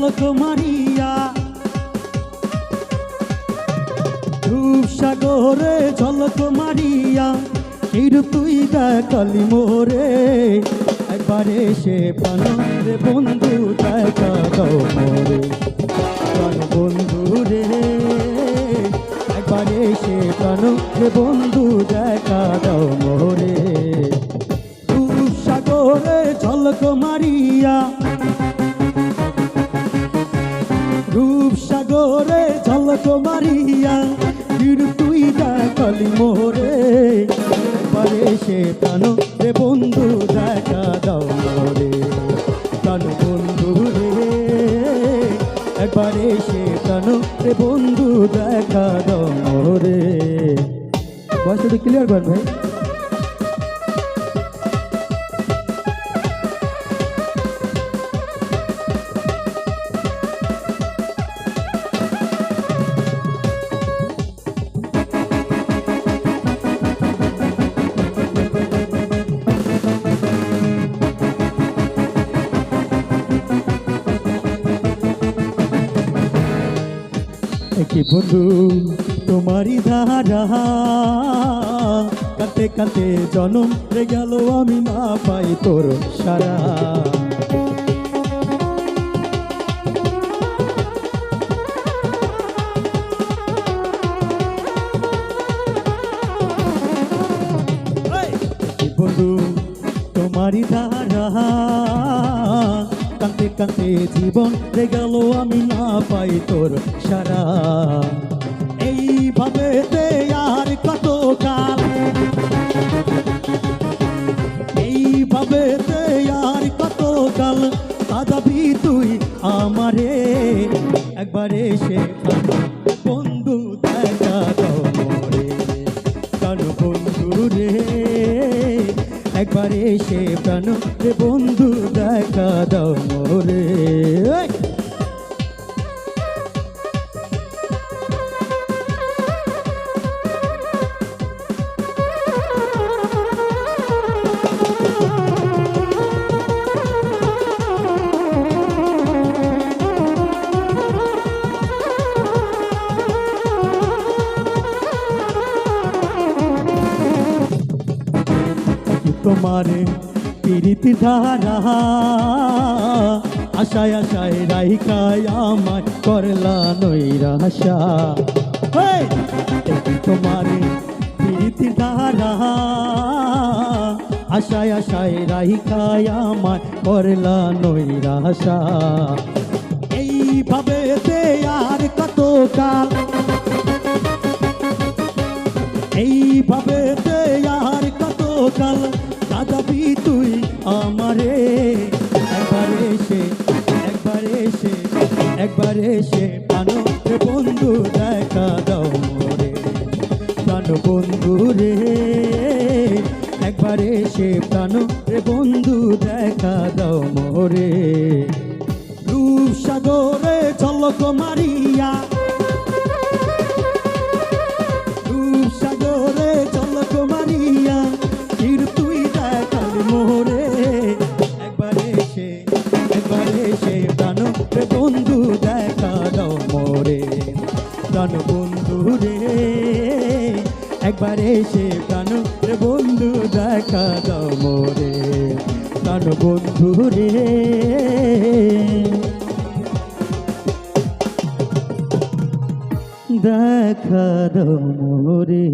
ঝলক মারিয়া। সাগরে ঝলক মারিয়া। কিরূপ তুই দেখালি মোরে। একবারে সে প্রাণে বন্ধু দেখা দাও মোরে। প্রাণ বন্ধু রে একবারে সে প্রাণ বন্ধু দেখা দাও মোরে। সাগরে ঝলক মারিয়া। রূপ সাগরে ঝলক মারিয়া বীর তুই দেখালি মোরে। পারে সে প্রাণ রে বন্ধু, দেখা দাও মোরে। প্রাণ বন্ধু রে একবারে সে প্রাণ রে বন্ধু, দেখা দাও মোরে। বয়সটা ক্লিয়ার করেন ভাই। একই বন্ধু? তোমারই ধারা। কাতে কাতে জনম রে গেল আমি না পাই তোর সারা। বন্ধু? তোমারই ধারা কান্তে কান্তে জীবন, রে গেল আমি না পাই তোর সারা। এইভাবে আর কত কাল এইভাবে আর কত কাল আদাবি তুই আমারে? একবারে সে বন্ধু। একবার এসে প্রাণ রে বন্ধু দেখা দাও মোরে। তোমারে পিরিতি ধারা, আশায় আশায় রাইকায় আমায় করলা হেই! দেখি তোমারে পিরিতি ধারা, আশায় আশায় রাইকায় আমায় করলা নৈরাশা এইভাবে তে আর কত কাল আমারে, একবার এসে একবার এসে একবার এসে প্রাণে বন্ধু দেখা দাও মোরে। প্রাণ বন্ধু রে, একবার এসে প্রাণ বন্ধু দেখা দাও মোরে। রূপ সাগরে ঝলক মারিয়া বন্ধু দেখা দাও মোরে। প্রাণ বন্ধু রে, একবার এসে প্রাণ বন্ধু দেখা দাও মোরে। প্রাণ বন্ধু রে। দেখা দাও মোরে।